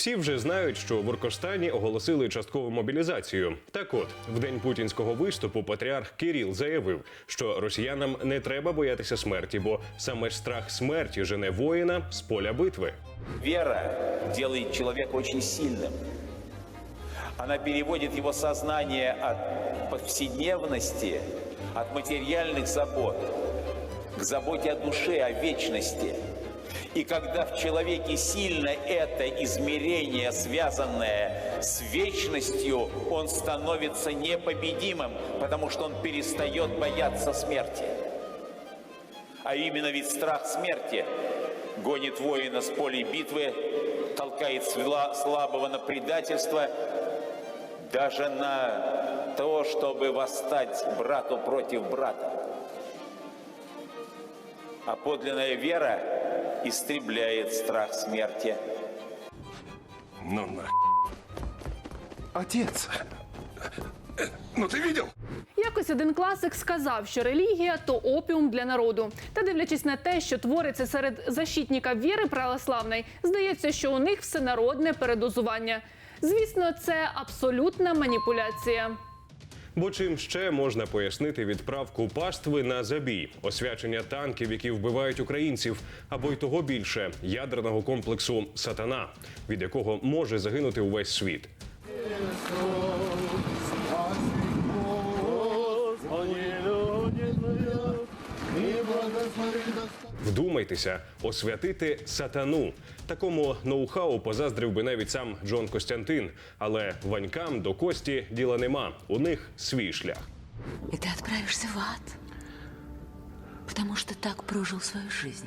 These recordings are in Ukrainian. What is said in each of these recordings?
Всі вже знають, що в Оркостані оголосили часткову мобілізацію. Так от, в день путінського виступу патріарх Кирил заявив, що росіянам не треба боятися смерті, бо саме страх смерті жене воїна з поля битви. Вера делает человека очень сильным. Она переводит его сознание от повседневности, от материальных забот к заботе о душе, о вечности. И когда в человеке сильно это измерение, связанное с вечностью, он становится непобедимым, потому что он перестает бояться смерти. А именно ведь страх смерти гонит воина с полей битвы, толкает сла- слабого на предательство, даже на то, чтобы восстать брату против брата. А подлинная вера истребляет страх смерти. Ну на. Отец. Ну ты видел? Якось один класик сказав, що релігія то опіум для народу. Та дивлячись на те, що твориться серед защитників віри православної, здається, що у них всенародне передозування. Звісно, це абсолютна маніпуляція. Бо чим ще можна пояснити відправку пастви на забій, освячення танків, які вбивають українців, або й того більше ядерного комплексу Сатана, від якого може загинути увесь світ. Вдумайтеся, освятити сатану. Такому ноу-хау позаздрив би навіть сам Джон Костянтин. Але ванькам до кості діла нема. У них свій шлях. І ти відправишся в ад. тому що так прожив свою жизнь.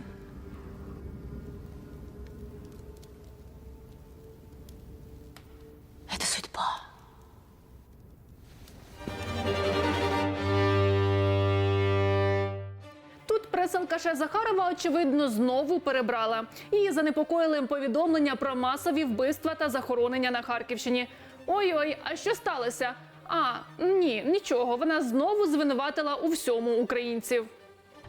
Тут прес-алкаша Захарова, очевидно, знову перебрала. Її занепокоїли повідомлення про масові вбивства та захоронення на Харківщині. Ой-ой, а що сталося? А, ні, нічого. Вона знову звинуватила у всьому українців.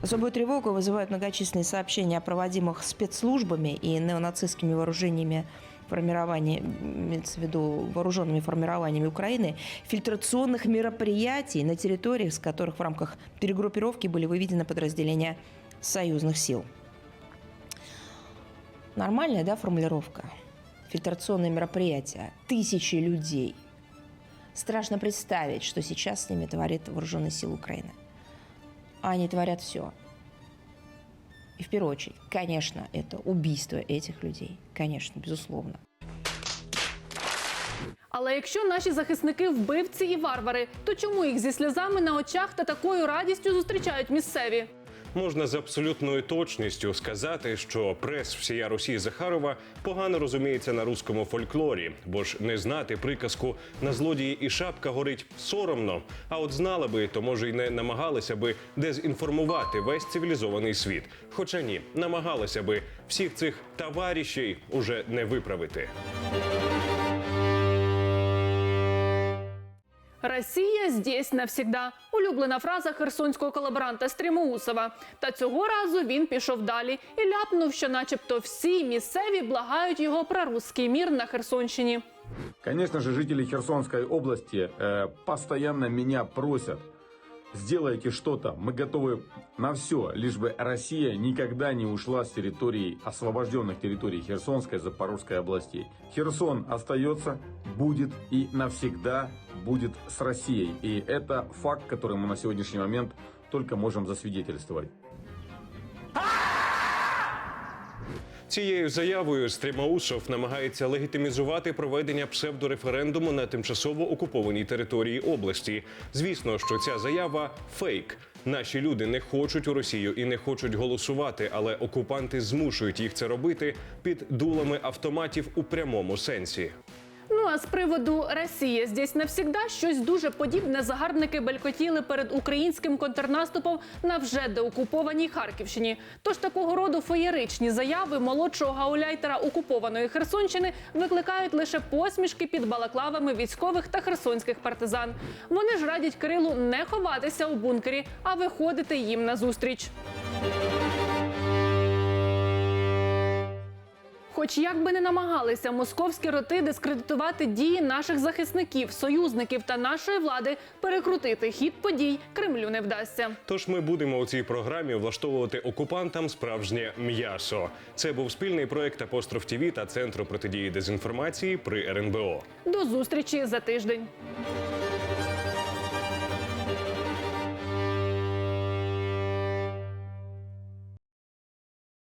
Особую тревогу вызывают многочисленные сообщения о проводимых спецслужбами и неонацистскими вооружениями Формирования, имеется в виду вооруженными формированиями Украины, фильтрационных мероприятий на территориях, с которых в рамках перегруппировки были выведены подразделения союзных сил. Нормальная, да, формулировка? Фильтрационные мероприятия. Тысячи людей. Страшно представить, что сейчас с ними творит вооруженные силы Украины. А они творят все. И в первую очередь, конечно, это убийство этих людей. Конечно, безусловно. Але якщо наші захисники вбивці і варвари, то чому їх зі сльозами на очах та такою радістю зустрічають місцеві? Можна з абсолютною точністю сказати, що прес всія Росії Захарова погано розуміється на руському фольклорі, бо ж не знати приказку на злодії і шапка горить соромно. А от знала би, то може й не намагалися би дезінформувати весь цивілізований світ. Хоча ні, намагалися би всіх цих товаришів уже не виправити. Росія здесь навсігда. Улюблена фраза херсонського колаборанта Стрімоусова. Та цього разу він пішов далі і ляпнув, що, начебто, всі місцеві благають його про руський мір на Херсонщині. Конечно же, жители Херсонской области э, постоянно меня просят, сделайте что-то, мы готовы на все, лишь бы Россия никогда не ушла с территорий, освобожденных территорий Херсонской, Запорожской областей. Херсон остается, будет и навсегда будет с Россией. И это факт, который мы на сегодняшний момент только можем засвидетельствовать. Цією заявою Стрімаусов намагається легітимізувати проведення псевдореферендуму на тимчасово окупованій території області. Звісно, що ця заява фейк. Наші люди не хочуть у Росію і не хочуть голосувати, але окупанти змушують їх це робити під дулами автоматів у прямому сенсі. Ну а з приводу Росія здесь навсігда щось дуже подібне загарбники белькотіли перед українським контрнаступом на вже деокупованій Харківщині. Тож такого роду феєричні заяви молодшого гауляйтера окупованої Херсонщини викликають лише посмішки під балаклавами військових та херсонських партизан. Вони ж радять Кирилу не ховатися у бункері, а виходити їм на зустріч. Хоч як би не намагалися московські роти дискредитувати дії наших захисників, союзників та нашої влади, перекрутити хід подій Кремлю не вдасться. Тож ми будемо у цій програмі влаштовувати окупантам справжнє м'ясо. Це був спільний проект Апостроф ТІВІ та Центру протидії дезінформації при РНБО. До зустрічі за тиждень.